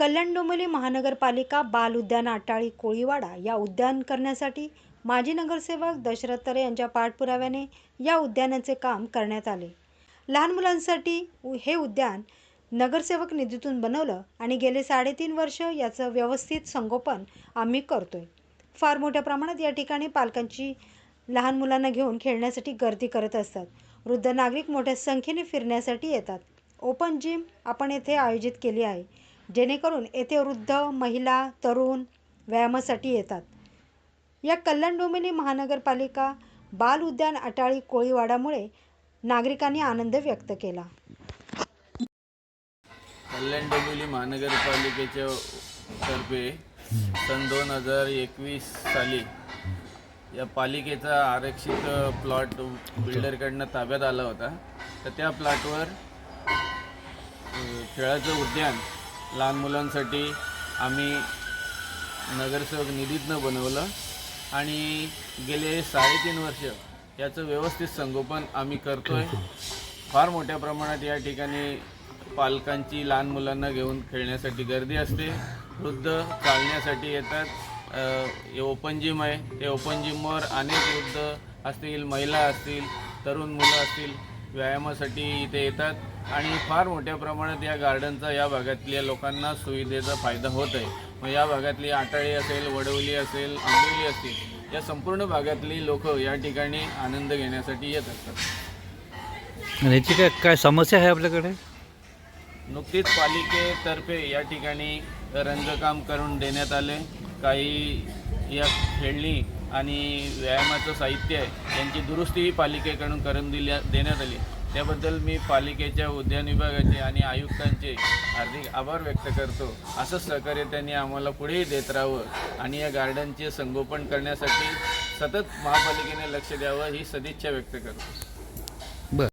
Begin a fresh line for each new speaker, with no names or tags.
कल्याण डोंबिवली महानगरपालिका बाल उद्यान आटाळी कोळीवाडा या उद्यान करण्यासाठी माजी नगरसेवक दशरथ तरे यांच्या पाठपुराव्याने या उद्यानाचे काम करण्यात आले. लहान मुलांसाठी उ- हे उद्यान नगरसेवक निधीतून बनवलं आणि गेले साडेतीन वर्ष याचं व्यवस्थित संगोपन आम्ही करतोय. फार मोठ्या प्रमाणात या ठिकाणी पालकांची लहान मुलांना घेऊन खेळण्यासाठी गर्दी करत असतात. वृद्ध नागरिक मोठ्या संख्येने फिरण्यासाठी येतात. ओपन जिम आपण येथे आयोजित केली आहे. जेणेकरून येथे वृद्ध महिला तरुण व्यायामासाठी येतात. या कल्याण डोंबिवली महानगरपालिका बाल उद्यान अटाळी कोळीवाडामुळे नागरिकांनी आनंद व्यक्त केला.
कल्याण डोंबिवली महानगरपालिकेच्या तर्फे सन दोन हजार एकवीस साली या पालिकेचा आरक्षित प्लॉट बिल्डरकडनं ताब्यात आला होता. तर त्या प्लॉटवर खेळाचं उद्यान लहान मुलांसाठी आम्ही नगरसेवक निधीतनं बनवलं आणि गेले साडेतीन वर्ष याचं व्यवस्थित संगोपन आम्ही करतोय. फार मोठ्या प्रमाणात या ठिकाणी पालकांची लहान मुलांना घेऊन खेळण्यासाठी गर्दी असते. वृद्ध चालण्यासाठी येतात. ओपन जिम आहे. ते ओपन जिमवर अनेक वृद्ध असतील महिला असतील तरुण मुलं असतील व्यायामासाठी इथे येतात. आणि फार मोठ्या प्रमाणात या गार्डनचा या भागातल्या लोकांना सुविधेचा फायदा होत आहे मग या भागातली आटाळी असेल वडवली असेल आंबिवली असतील या संपूर्ण भागातली लोक या ठिकाणी आनंद घेण्यासाठी येत असतात.
आणि याची काय काय समस्या आहे आपल्याकडे?
नुकतीच पालिकेतर्फे या ठिकाणी रंगकाम करून देण्यात आले. काही या खेळणी आणि व्यायामाचं साहित्य आहे यांची दुरुस्तीही पालिकेकडून करून दिल्या देण्यात आली. त्याबद्दल मी पालिकेच्या उद्यान विभागाचे आणि आयुक्तांचे हार्दिक आभार व्यक्त करतो. असंच सहकार्य त्यांनी आम्हाला पुढेही देत राहावं आणि या गार्डनचे संगोपन करण्यासाठी सतत महापालिकेने लक्ष द्यावं ही सदिच्छा व्यक्त करतो.